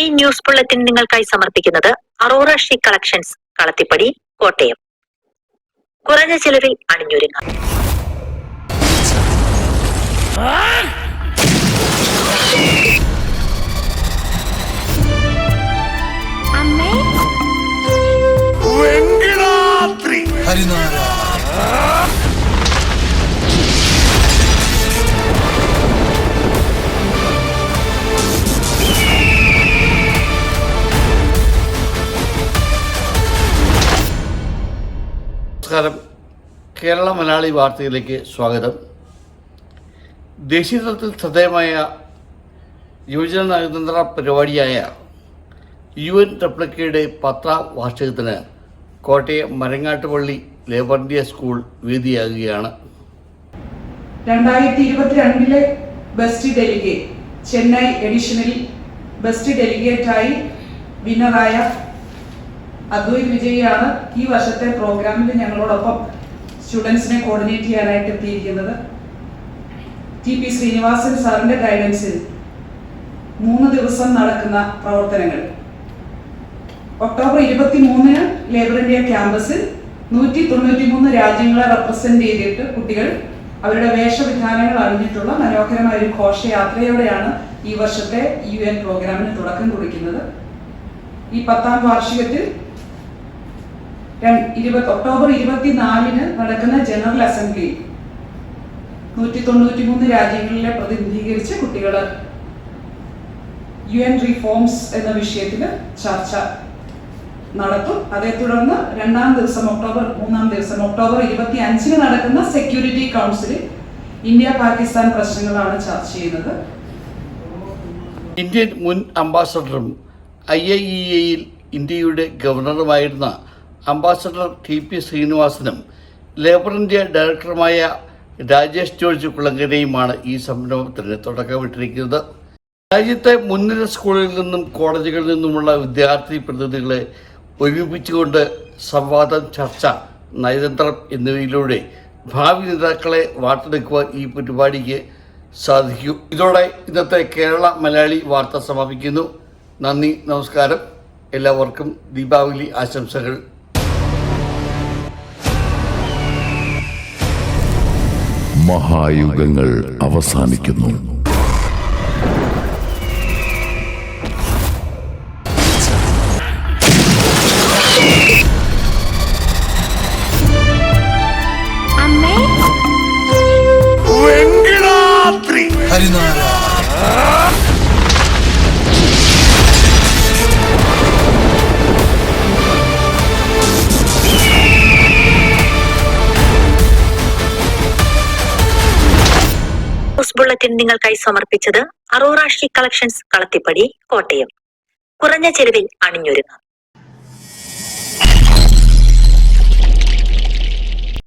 ഈ news bulletin നിങ്ങൾക്കായി സമർപ്പിക്കുന്നത് Aurora she collections Kalathippady Kottayam. കുറഞ്ഞ ചിലവിൽ അണിഞ്ഞൊരുങ്ങാം. ഹരിനാരായണ നമസ്കാരം. കേരള മലയാളി വാർത്തയിലേക്ക് സ്വാഗതം. ദേശീയ തലത്തിൽ ശ്രദ്ധേയമായ യുവജന നയതന്ത്ര പരിപാടിയായ യു എൻ റെപ്ലിക്കയുടെ പത്താം വാർഷികത്തിന് Kottayam Marangattupally labour India school വേദിയാകുകയാണ്. രണ്ടായിരത്തി ഇരുപത്തിരണ്ടിലെ ബെസ്റ്റ് ഡെലിഗേറ്റ് ചെന്നൈ എഡിഷനിൽ ബെസ്റ്റ് ഡെലിഗേറ്റായി വിന്നറായ അദ്വൈത് വിജയിയാണ് ഈ വർഷത്തെ പ്രോഗ്രാമിൽ ഞങ്ങളോടൊപ്പം സ്റ്റുഡൻസിനെ കോർഡിനേറ്റ് ചെയ്യാനായിട്ട് എത്തിയിരിക്കുന്നത്. ടി പി ശ്രീനിവാസൻ സാറിന്റെ ഗൈഡൻസിൽ മൂന്ന് ദിവസം നടക്കുന്ന പ്രവർത്തനങ്ങൾ. ഒക്ടോബർ ഇരുപത്തി മൂന്നിന് ലേബർ ഇന്ത്യ ക്യാമ്പസിൽ നൂറ്റി തൊണ്ണൂറ്റി മൂന്ന് രാജ്യങ്ങളെ റെപ്രസെന്റ് ചെയ്തിട്ട് കുട്ടികൾ അവരുടെ വേഷവിധാനങ്ങൾ അറിഞ്ഞിട്ടുള്ള മനോഹരമായ ഒരു ഘോഷയാത്രയോടെയാണ് ഈ വർഷത്തെ യു എൻ പ്രോഗ്രാമിന് തുടക്കം കുറിക്കുന്നത്. ഈ പത്താം വാർഷികത്തിൽ ഇരുപത് ഒക്ടോബർ ഇരുപത്തിനാലിന് നടക്കുന്ന ജനറൽ അസംബ്ലി. നൂറ്റി തൊണ്ണൂറ്റി മൂന്ന് രാജ്യങ്ങളിലെ പ്രതിനിധീകരിച്ച് കുട്ടികൾ യു എൻ റിഫോംസ് എന്ന വിഷയത്തിൽ ചർച്ച നടത്തും. അതേ തുടർന്ന് രണ്ടാം ദിവസം ഒക്ടോബർ മൂന്നാം ദിവസം ഒക്ടോബർ ഇരുപത്തി അഞ്ചിന് നടക്കുന്ന സെക്യൂരിറ്റി കൗൺസിലിൽ ഇന്ത്യ പാകിസ്ഥാൻ പ്രശ്നങ്ങളാണ് ചർച്ച ചെയ്യുന്നത്. ഇന്ത്യൻ മുൻ അംബാസഡറും ഐ ഐ ഇ എയിൽ ഇന്ത്യയുടെ ഗവർണറുമായിരുന്ന അംബാസഡർ ടി പി ശ്രീനിവാസനും ലേബർ ഇന്ത്യ ഡയറക്ടറുമായ രാജേഷ് ജോർജ് കുളങ്കരയുമാണ് ഈ സംരംഭത്തിന് തുടക്കമിട്ടിരിക്കുന്നത്. രാജ്യത്തെ മുൻനിര സ്കൂളുകളിൽ നിന്നും കോളേജുകളിൽ നിന്നുമുള്ള വിദ്യാർത്ഥി പ്രതിനിധികളെ ഒരുമിപ്പിച്ചുകൊണ്ട് സംവാദം ചർച്ച നയതന്ത്രം എന്നിവയിലൂടെ ഭാവി നേതാക്കളെ വാർത്തെടുക്കുവാൻ ഈ പരിപാടിക്ക് സാധിക്കും. ഇതോടെ ഇന്നത്തെ കേരള മലയാളി വാർത്ത സമാപിക്കുന്നു. നന്ദി നമസ്കാരം. എല്ലാവർക്കും ദീപാവലി ആശംസകൾ. മഹായുഗങ്ങൾ അവസാനിക്കുന്നു. ഹരിനാരായണ. ബുള്ളറ്റിൻ നിങ്ങൾക്കായി സമർപ്പിച്ചത് അറോറ കളക്ഷൻസ് കളത്തിപ്പടി കോട്ടയം. കുറഞ്ഞ ചിലവിൽ അണിഞ്ഞൊരുങ്ങാം.